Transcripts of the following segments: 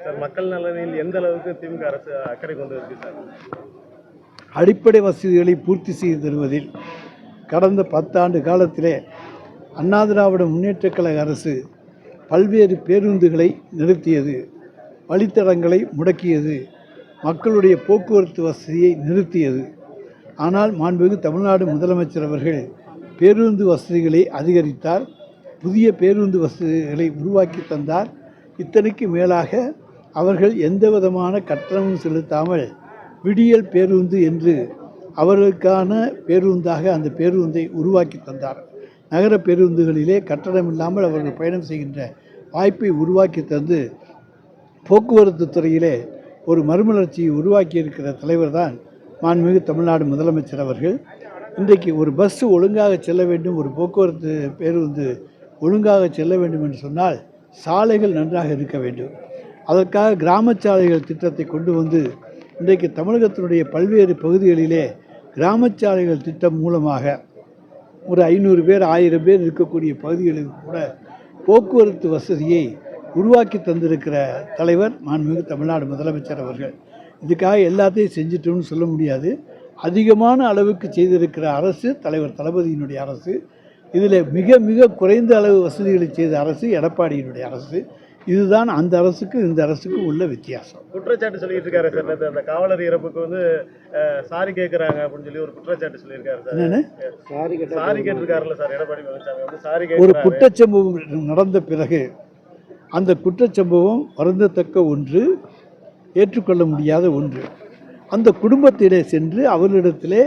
Sir மக்கள் நலனில் எந்த அளவுக்கு திமுக அரசு அக்கறை கொண்டு இருக்கு சார்? அடிப்படை வசதிகளை பூர்த்தி செய்து தருவதில் கடந்த பத்தாண்டு காலத்திலே அண்ணா திராவிட முன்னேற்றக் கழக அரசு பல்வேறு பேருந்துகளை நிறுத்தியது வழித்தடங்களை முடக்கியது மக்களுடைய போக்குவரத்து வசதியை நிறுத்தியது. ஆனால் மாண்புமிகு தமிழ்நாடு முதலமைச்சர் அவர்கள் பேருந்து வசதிகளை அதிகரித்தார் புதிய பேருந்து வசதிகளை உருவாக்கி தந்தார். இத்தனைக்கு மேலாக அவர்கள் எந்த விதமான கட்டணமும் செலுத்தாமல் விடியல் பேருந்து என்று அவர்களுக்கான பேருந்தாக அந்த பேருந்தை உருவாக்கி தந்தார். நகர பேருந்துகளிலே கட்டணம் இல்லாமல் அவர்கள் பயணம் செய்கின்ற வாய்ப்பை உருவாக்கி தந்து போக்குவரத்து துறையிலே ஒரு மறுமலர்ச்சியை உருவாக்கி இருக்கிற தலைவர் தான் மாண்புமிகு தமிழ்நாடு முதலமைச்சர் அவர்கள். இன்றைக்கு ஒரு பஸ்ஸு ஒழுங்காக செல்ல வேண்டும் ஒரு போக்குவரத்து பேருந்து ஒழுங்காக செல்ல வேண்டும் என்று சொன்னால் சாலைகள் நன்றாக இருக்க வேண்டும். அதற்காக கிராம சாலைகள் திட்டத்தை கொண்டு வந்து இன்றைக்கு தமிழகத்தினுடைய பல்வேறு பகுதிகளிலே கிராம சாலைகள் திட்டம் மூலமாக ஒரு ஐநூறு பேர் ஆயிரம் பேர் இருக்கக்கூடிய பகுதிகளுக்கு கூட போக்குவரத்து வசதியை உருவாக்கி தந்திருக்கிற தலைவர் மாண்புமிகு தமிழ்நாடு முதலமைச்சர் அவர்கள். இதுக்காக எல்லாத்தையும் செஞ்சிட்டோம்னு சொல்ல முடியாது. அதிகமான அளவுக்கு செய்திருக்கிற அரசு தலைவர் தளபதியினுடைய அரசு. இதில் மிக மிக குறைந்த அளவு வசதிகளை செய்த அரசு எடப்பாடியினுடைய அரசு. இதுதான் அந்த அரசுக்கு இந்த அரசுக்கு உள்ள வித்தியாசம். குற்றச்சாட்டு சொல்லிட்டு இருக்காரு சார் அந்த காவலர் இறப்புக்கு வந்து சாரி கேட்கறாங்க அப்படின்னு சொல்லி ஒரு குற்றச்சாட்டு சொல்லியிருக்காரு சார். என்னென்ன? சாரி கேட்டிருக்காருல்ல சார் எடப்பாடி பழனிசாமி வந்து சாரி ஒரு குற்றச்சம்பவம் நடந்த பிறகு அந்த குற்றச்சம்பவம் வருந்தத்தக்க ஒன்று ஏற்றுக்கொள்ள முடியாத ஒன்று. அந்த குடும்பத்திலே சென்று அவர்களிடத்திலே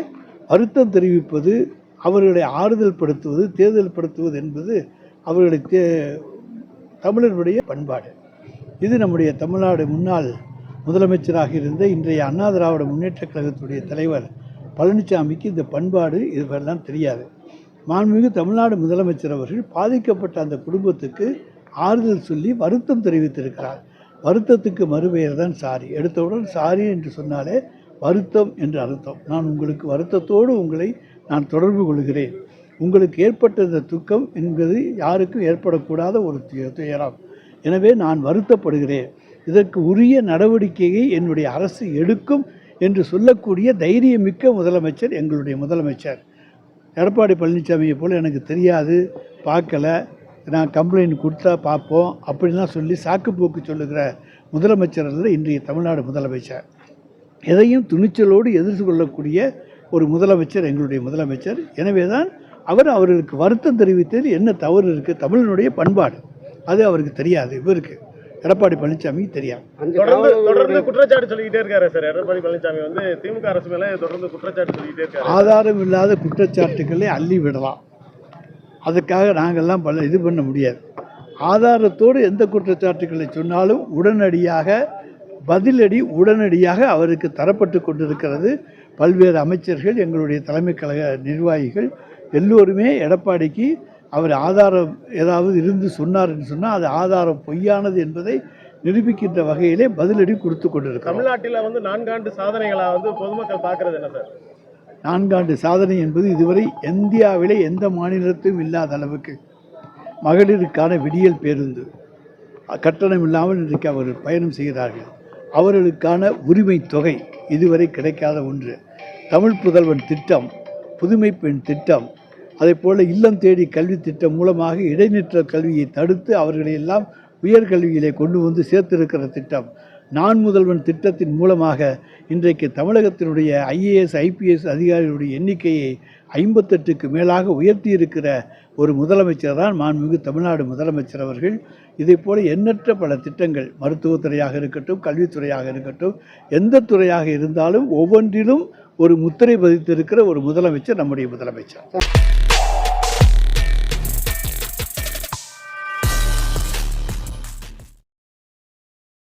வருத்தம் தெரிவிப்பது அவர்களை ஆறுதல் படுத்துவது தேர்தல் படுத்துவது என்பது அவர்களை தே தமிழர்களுடைய பண்பாடு. இது நம்முடைய தமிழ்நாடு முன்னாள் முதலமைச்சராக இருந்த இன்றைய அண்ணா திராவிட முன்னேற்றக் கழகத்துடைய தலைவர் பழனிசாமிக்கு இந்த பண்பாடு இதுவெல்லாம் தெரியாது. மாண்புமிகு தமிழ்நாடு முதலமைச்சர் அவர்கள் பாதிக்கப்பட்ட அந்த குடும்பத்துக்கு ஆறுதல் சொல்லி வருத்தம் தெரிவித்திருக்கிறார். வருத்தத்துக்கு மறுபெயர் தான் சாரி. எடுத்தவுடன் சாரி என்று சொன்னாலே வருத்தம் என்று அர்த்தம். நான் உங்களுக்கு வருத்தத்தோடு உங்களை நான் தொடர்பு கொள்கிறேன். உங்களுக்கு ஏற்பட்ட இந்த துக்கம் என்பது யாருக்கும் ஏற்படக்கூடாத ஒரு துயரம். எனவே நான் வருத்தப்படுகிறேன். இதற்கு உரிய நடவடிக்கையை என்னுடைய அரசு எடுக்கும் என்று சொல்லக்கூடிய தைரியமிக்க முதலமைச்சர் எங்களுடைய முதலமைச்சர். எடப்பாடி பழனிசாமியை போல் எனக்கு தெரியாது பார்க்கல. நான் கம்ப்ளைண்ட் கொடுத்தா பார்ப்போம் அப்படிலாம் சொல்லி சாக்குப்போக்கு சொல்லுகிற முதலமைச்சர் அல்ல இன்றைய தமிழ்நாடு முதலமைச்சர். எதையும் துணிச்சலோடு எதிர்கொள்ளக்கூடிய ஒரு முதலமைச்சர் எங்களுடைய முதலமைச்சர். எனவே தான் அவர் அவர்களுக்கு வருத்தம் தெரிவித்ததில் என்ன தவறு இருக்குது தமிழனுடைய பண்பாடு. அது அவருக்கு தெரியாது இவருக்கு. எடப்பாடி பழனிசாமிக்கு தெரியாது. தொடர்ந்து தொடர்ந்து குற்றச்சாட்டு சொல்லிக்கிட்டே இருக்காரு சார். எடப்பாடி பழனிசாமி வந்து திமுக அரசு மேல தொடர்ந்து குற்றச்சாட்டு சொல்லிக்கிட்டே இருக்காரு. ஆதாரம் இல்லாத குற்றச்சாட்டுக்களை அள்ளி விடலாம். அதுக்காக நாங்கள்லாம் பல இது பண்ண முடியாது. ஆதாரத்தோடு எந்த குற்றச்சாட்டுக்களை சொன்னாலும் உடனடியாக பதிலடி உடனடியாக அவருக்கு தரப்பட்டு கொண்டிருக்கிறது. பல்வேறு அமைச்சர்கள் எங்களுடைய தலைமை கழக நிர்வாகிகள் எல்லோருமே எடப்பாடிக்கு அவர் ஆதாரம் ஏதாவது இருந்து சொன்னார் என்று சொன்னால் அது ஆதாரம் பொய்யானது என்பதை நிரூபிக்கின்ற வகையிலே பதிலடி கொடுத்து கொண்டிருக்கிறோம். தமிழ்நாட்டில வந்து நான்காண்டு சாதனைகளா வந்து பொதுமக்கள் பாக்குறது என்ன சார்? நான்காண்டு சாதனை என்பது இதுவரை இந்தியாவிலே எந்த மாநிலத்திலும் இல்லாத அளவுக்கு மகளிருக்கான விடியல் பேருந்து கட்டணம் இல்லாமல் இன்றைக்கு அவர்கள் பயணம் செய்கிறார்கள். அவர்களுக்கான உரிமை தொகை இதுவரை கிடைக்காத ஒன்று. தமிழ் புதல்வன் திட்டம் புதுமை பெண் திட்டம் அதே போல் இல்லம் தேடி கல்வி திட்டம் மூலமாக இடைநிற்றல் கல்வியை தடுத்து அவர்களை எல்லாம் உயர்கல்வியிலே கொண்டு வந்து சேர்த்திருக்கிற திட்டம். நான் முதல்வன் திட்டத்தின் மூலமாக இன்றைக்கு தமிழகத்தினுடைய ஐஏஎஸ் ஐபிஎஸ் அதிகாரிகளுடைய எண்ணிக்கையை ஐம்பத்தெட்டுக்கு மேலாக உயர்த்தியிருக்கிற ஒரு முதலமைச்சர் தான் மாண்புமிகு தமிழ்நாடு முதலமைச்சர் அவர்கள். இதை எண்ணற்ற பல திட்டங்கள் மருத்துவத்துறையாக இருக்கட்டும் கல்வித்துறையாக இருக்கட்டும் எந்த துறையாக இருந்தாலும் ஒவ்வொன்றிலும் ஒரு முத்திரை பதித்திருக்கிற ஒரு முதலமைச்சர் நம்முடைய முதலமைச்சர்.